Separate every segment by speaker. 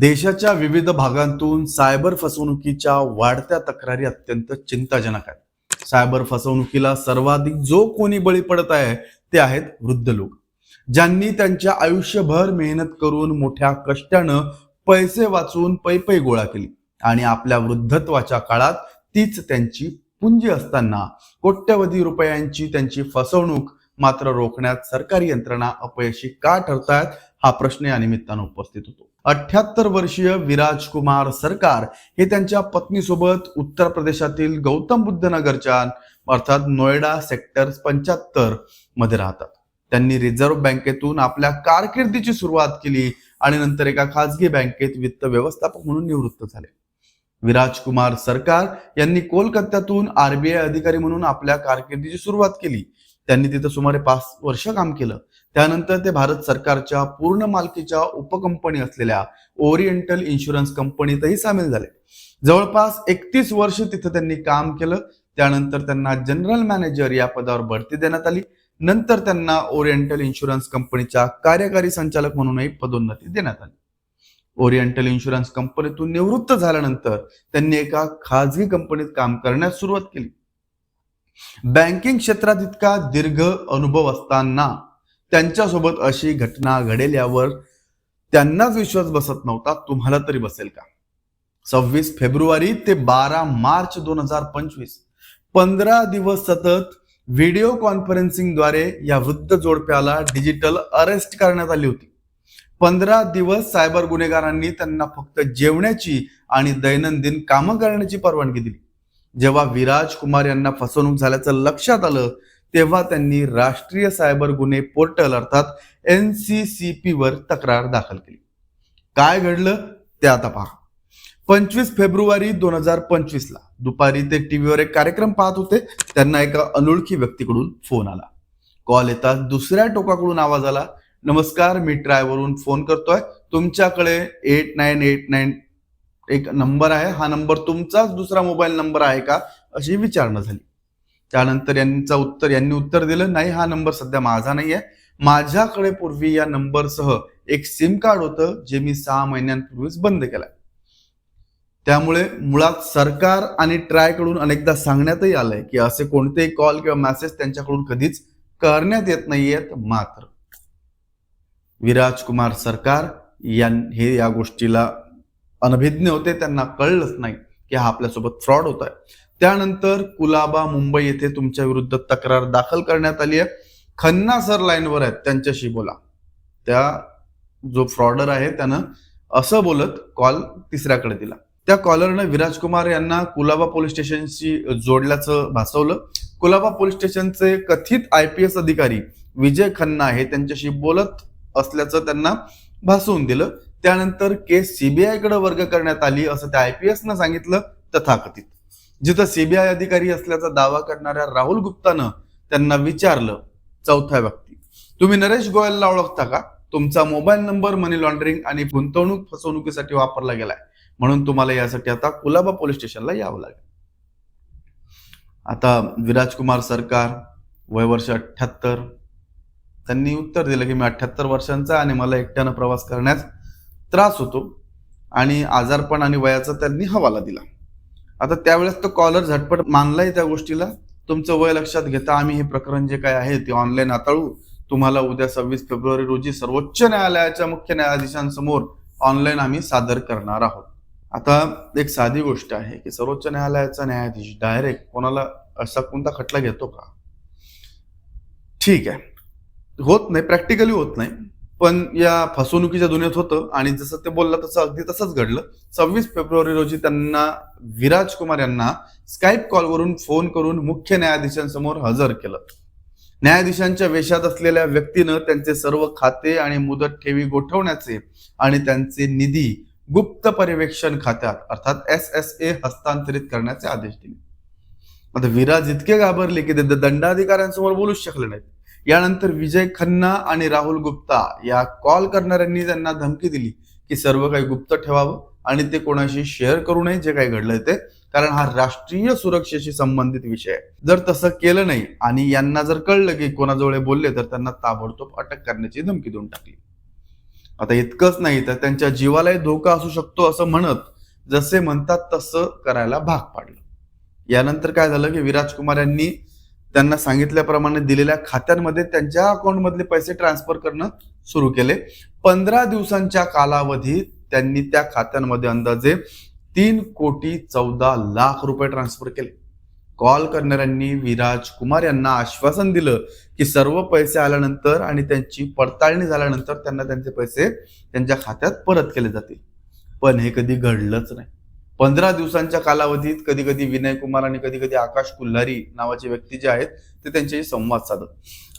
Speaker 1: देशाच्या विविध भागांतून सायबर फसवणुकीच्या वाढत्या तक्रारी अत्यंत चिंताजनक आहेत. सायबर फसवणुकीला सर्वाधिक जो कोणी बळी पडत आहे ते आहेत वृद्ध लोक. ज्यांनी त्यांच्या आयुष्यभर मेहनत करून मोठ्या कष्टानं पैसे वाचून पैपै गोळा केली. आणि आपल्या वृद्धत्वाच्या काळात तीच त्यांची पुंजी असताना कोट्यवधी रुपयांची त्यांची फसवणूक मात्र रोखण्यात सरकारी यंत्रणा अपयशी का ठरतायत हा प्रश्न या निमित्तानं उपस्थित होतो. अठ्याहत्तर वर्षीय विराज कुमार सरकार हे त्यांच्या पत्नीसोबत उत्तर प्रदेशातील गौतम बुद्ध नगरच्या अर्थात नोएडा सेक्टर पंच्याहत्तरमध्ये राहतात. त्यांनी रिझर्व्ह बँकेतून आपल्या कारकिर्दीची सुरुवात केली आणि नंतर एका खासगी बँकेत वित्त व्यवस्थापक म्हणून निवृत्त झाले. विराज कुमार सरकार यांनी कोलकात्यातून आरबीआय अधिकारी म्हणून आपल्या कारकिर्दीची सुरुवात केली. त्यांनी तिथं सुमारे पाच वर्ष काम केलं. त्यानंतर ते भारत सरकारच्या पूर्ण मालकीच्या उपकंपनी असलेल्या ओरिएंटल इन्शुरन्स कंपनीतही सामील झाले. जवळपास एकतीस वर्ष तिथं त्यांनी काम केलं. त्यानंतर त्यांना जनरल मॅनेजर या पदावर बढती देण्यात आली. नंतर त्यांना ओरिएंटल इन्शुरन्स कंपनीच्या कार्यकारी संचालक म्हणूनही पदोन्नती देण्यात आली. ओरिएंटल इन्शुरन्स कंपनीतून निवृत्त झाल्यानंतर त्यांनी एका खाजगी कंपनीत काम करण्यास सुरुवात केली. बँकिंग क्षेत्रात इतका दीर्घ अनुभव असताना त्यांच्यासोबत अशी घटना घडेल यावर त्यांनाच विश्वास बसत नव्हता. तुम्हाला तरी बसेल का? सव्वीस फेब्रुवारी ते बारा मार्च दोन हजार पंचवीस. पंधरा दिवस सतत व्हिडिओ कॉन्फरन्सिंगद्वारे या वृद्ध जोडप्याला डिजिटल अरेस्ट करण्यात आली होती. पंधरा दिवस सायबर गुन्हेगारांनी त्यांना फक्त जेवण्याची आणि दैनंदिन कामं करण्याची परवानगी दिली. जेव्हा विराज कुमार यांना फसवणूक झाल्याचं लक्षात आलं तेव्हा त्यांनी राष्ट्रीय सायबर गुन्हे पोर्टल अर्थात एन सी सी पी वर तक्रार दाखल केली. काय घडलं? ते आता पहा. पंचवीस फेब्रुवारी दोन हजार पंचवीस ला दुपारी ते टीव्हीवर एक कार्यक्रम पाहत होते. त्यांना एका अनोळखी व्यक्तीकडून फोन आला. कॉल येताच दुसऱ्या टोकाकडून आवाज आला. नमस्कार मी ट्रायवरून फोन करतोय. तुमच्याकडे एट नाईन एट नाईन एक नंबर आहे. हा नंबर तुमचाच दुसरा मोबाईल नंबर आहे का? अशी विचारणा झाली. त्यानंतर यांचं उत्तर यांनी उत्तर दिलं नाही हा नंबर सध्या माझा नाही आहे माझ्याकडे पूर्वी या नंबरसह एक सिम कार्ड होतं जे मी सहा महिन्यांपूर्वीच बंद केलं त्यामुळे मुळात सरकार आणि ट्रायकडून अनेकदा सांगण्यातही आलंय की असे कोणतेही कॉल किंवा मेसेज त्यांच्याकडून कधीच करण्यात येत नाहीयेत मात्र. विराज कुमार सरकार यां हे या गोष्टीला अनभिज्ञ होते त्यांना कळलंच नाही की हा आपल्यासोबत फ्रॉड होत आहे त्यानंतर कुलाबा मुंबई येथे तुमच्या विरुद्ध तक्रार दाखल करण्यात आली आहे. खन्ना सर लाईनवर आहेत त्यांच्याशी बोला. त्या जो फ्रॉडर आहे त्यानं असं बोलत कॉल तिसऱ्याकडे दिला. त्या कॉलरनं विराज कुमार यांना कुलाबा पोलीस स्टेशनशी जोडल्याचं भासवलं. कुलाबा पोलीस स्टेशनचे कथित आय पी एस अधिकारी विजय खन्ना हे त्यांच्याशी बोलत असल्याचं त्यांना भासवून दिलं. त्यानंतर केस सीबीआयकडे वर्ग करण्यात आली असं त्या आय पी एसनं न सांगितलं तथाकथित. जिथं सीबीआय अधिकारी असल्याचा दावा करणाऱ्या राहुल गुप्तानं त्यांना विचारलं चौथा व्यक्ती. तुम्ही नरेश गोयलला ओळखता का? तुमचा मोबाईल नंबर मनी लॉन्ड्रिंग आणि गुंतवणूक फसवणुकीसाठी वापरला गेलाय. म्हणून तुम्हाला यासाठी आता कुलाबा पोलीस स्टेशनला यावं लागेल. आता विराजकुमार सरकार वय वर्ष अठ्ठ्याहत्तर. त्यांनी उत्तर दिलं की मी अठ्ठ्याहत्तर वर्षांचा आणि मला एकट्यानं प्रवास करण्यास त्रास होतो. आणि आजारपण आणि वयाचा त्यांनी हवाला दिला. आता त्यावेळेस तो कॉलर झटपट मानलाय त्या गोष्टीला. तुमचं वय लक्षात घेता आम्ही हे प्रकरण जे काय आहे ते ऑनलाईन हाताळू. तुम्हाला उद्या सव्वीस फेब्रुवारी रोजी सर्वोच्च न्यायालयाच्या मुख्य न्यायाधीशांसमोर ऑनलाईन आम्ही सादर करणार आहोत. आता एक साधी गोष्ट आहे की सर्वोच्च न्यायालयाचा न्यायाधीश डायरेक्ट कोणाला असा कोणता खटला घेतो का? ठीक आहे. होत नाही प्रॅक्टिकली होत नाही. पण या फसवणुकीच्या दुनियेत होतं आणि जसं ते बोललं तसं अगदी तसंच घडलं. सव्वीस फेब्रुवारी रोजी त्यांना विराज कुमार यांना स्काईप कॉलवरून फोन करून मुख्य न्यायाधीशांसमोर हजर केलं. न्यायाधीशांच्या वेशात असलेल्या व्यक्तीनं त्यांचे सर्व खाते आणि मुदत ठेवी गोठवण्याचे आणि त्यांचे निधी गुप्त पर्यवेक्षण खात्यात अर्थात एस एस ए हस्तांतरित करण्याचे आदेश दिले. आता विराज इतके घाबरले की ते दंडाधिकाऱ्यांसमोर बोलूच शकले नाहीत. यानंतर विजय खन्ना आणि राहुल गुप्ता या कॉल करणाऱ्यांनी त्यांना धमकी दिली की सर्व काही गुप्त ठेवावं आणि ते कोणाशी शेअर करू नये जे काही घडलंय ते. कारण हा राष्ट्रीय सुरक्षेशी संबंधित विषय आहे. जर तसं केलं नाही आणि यांना जर कळलं की कोणाजवळ बोलले तर त्यांना ताबडतोब अटक करण्याची धमकी देऊन टाकली. आता इतकंच नाही तर त्यांच्या जीवालाही धोका असू शकतो असं म्हणत जसे म्हणतात तसं करायला भाग पाडलं. यानंतर काय झालं की विराज कुमार यांनी त्यांना सांगितल्याप्रमाणे दिलेल्या खात्यांमध्ये त्यांच्या अकाउंटमधले पैसे ट्रान्सफर करणं सुरू केले. पंधरा दिवसांच्या कालावधीत त्यांनी त्या खात्यांमध्ये अंदाजे तीन कोटी चौदा लाख रुपये ट्रान्सफर केले. कॉल करणाऱ्यांनी विराज कुमार यांना आश्वासन दिलं की सर्व पैसे आल्यानंतर आणि त्यांची पडताळणी झाल्यानंतर त्यांना त्यांचे पैसे त्यांच्या खात्यात परत केले जातील. पण हे कधी घडलंच नाही. पंधरा दिवसांच्या कालावधीत कधी कधी विनय कुमार आणि कधी कधी आकाश कुल्हारी नावाचे व्यक्ती जे आहेत ते त्यांच्याशी संवाद साधत.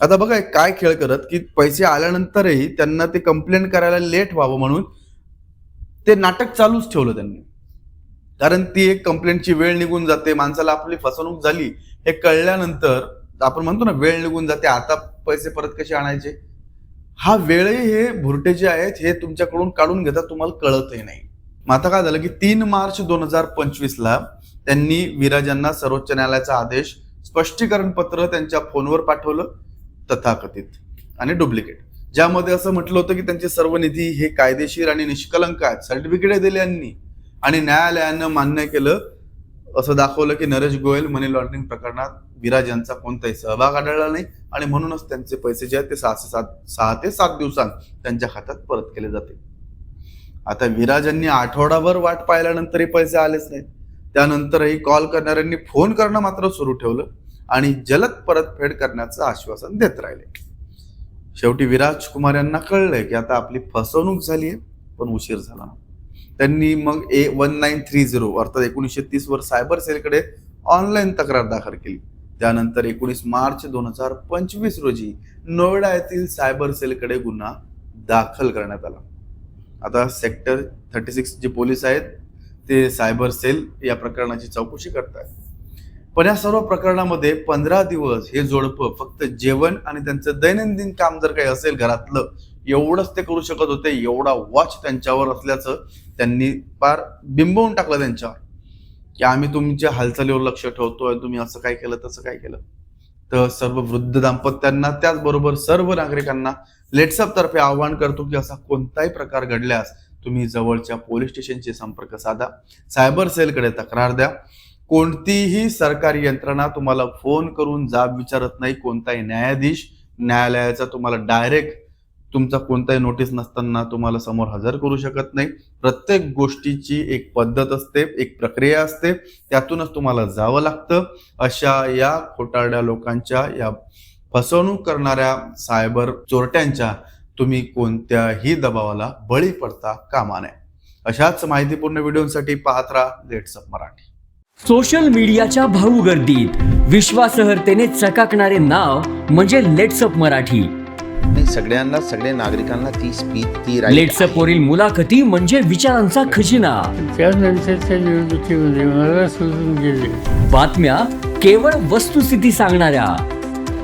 Speaker 1: आता बघा काय खेळ करत की पैसे आल्यानंतरही त्यांना ते कंप्लेंट करायला लेट व्हावं म्हणून ते नाटक चालूच ठेवलं त्यांनी. कारण ती एक कंप्लेंटची वेळ निघून जाते माणसाला आपली फसवणूक झाली हे कळल्यानंतर आपण म्हणतो ना वेळ निघून जाते आता पैसे परत कसे आणायचे? हा वेळही हे भुरटे जे आहेत हे तुमच्याकडून काढून घेतात तुम्हाला कळतही नाही. मग आता काय झालं की तीन मार्च दोन हजार पंचवीसला त्यांनी विराजांना सर्वोच्च न्यायालयाचा आदेश स्पष्टीकरण पत्र त्यांच्या फोनवर पाठवलं तथाकथित आणि डुप्लिकेट. ज्यामध्ये असं म्हटलं होतं की त्यांचे सर्व निधी हे कायदेशीर आणि निष्कलंक आहेत. सर्टिफिकेट दिले यांनी. आणि न्यायालयानं मान्य केलं असं दाखवलं की नरेश गोयल मनी लॉन्ड्रिंग प्रकरणात विराज यांचा कोणताही सहभाग आढळला नाही आणि म्हणूनच त्यांचे पैसे जे आहेत ते सहा ते सात सहा ते सात दिवसांत त्यांच्या खात्यात परत केले जाते. आता विराज यांनी आठवडाभर वाट पाहिल्यानंतरही पैसे आलेच नाहीत. त्यानंतरही कॉल करणाऱ्यांनी फोन करणं मात्र सुरू ठेवलं आणि जलद परतफेड करण्याचं आश्वासन देत राहिले. शेवटी विराज कुमार यांना कळलंय की आता आपली फसवणूक झाली आहे पण उशीर झाला ना त्यांनी मग A one nine three zero अर्थात एकोणीसशे तीस वर सायबर सेलकडे ऑनलाईन तक्रार दाखल केली. त्यानंतर एकोणीस मार्च दोन हजार पंचवीस रोजी नोएडा येथील सायबर सेलकडे गुन्हा दाखल करण्यात आला. आता सेक्टर थर्टी सिक्स जे पोलीस आहेत ते सायबर सेल या प्रकरणाची चौकशी करतात पण या सर्व प्रकरणामध्ये पंधरा दिवस हे जोडपं फक्त जेवण आणि त्यांचं दैनंदिन काम जर काही असेल घरातलं एवढंच ते करू शकत होते एवढा वॉच त्यांच्यावर असल्याचं त्यांनी फार बिंबवून टाकलं त्यांच्यावर. की आम्ही तुमच्या हालचालीवर लक्ष ठेवतोय तुम्ही असं काय केलं तसं काय केलं. तर सर्व वृद्ध दाम्पत्यांना त्याचबरोबर सर्व नागरिकांना लेट्सअप तर्फे आवाहन करतो की असा कोणताही प्रकार घडल्यास तुम्ही जवळच्या पोलीस स्टेशनशी संपर्क साधा. सायबर सेलकडे तक्रार द्या. कोणतीही सरकारी यंत्रणा तुम्हाला फोन करून जाब विचारत नाही कोणताही न्यायाधीश न्यायालयाचा तुम्हाला डायरेक्ट तुमचा कोणताही नोटीस नसताना तुम्हाला समोर हजर करू शकत नाही. प्रत्येक गोष्टीची एक पद्धत असते एक प्रक्रिया असते. त्यातूनच तुम्हाला जावं लागतं. अशा या खोटारड्या लोकांच्या या फसवणूक करणाऱ्या सायबर चोरट्यांच्या तुम्ही कोणत्याही दबावाला बळी पडता कामा नये. अशाच माहितीपूर्ण व्हिडिओसाठी पाहत राहा लेट्सअप मराठी.
Speaker 2: सोशल मीडियाच्या भाऊ गर्दीत विश्वासार्हतेने चकाकणारे नाव म्हणजे लेट्सअप मराठी.
Speaker 3: नाही सगळ्यांना सगळ्या नागरिकांना ती स्पीच ती
Speaker 2: लेट्सअप वरील मुलाखती म्हणजे विचारांचा खजिना.
Speaker 4: त्यानंतरच्या निवडणुकीमध्ये मला सोडून गेले.
Speaker 2: बातम्या केवळ वस्तुस्थिती सांगणाऱ्या.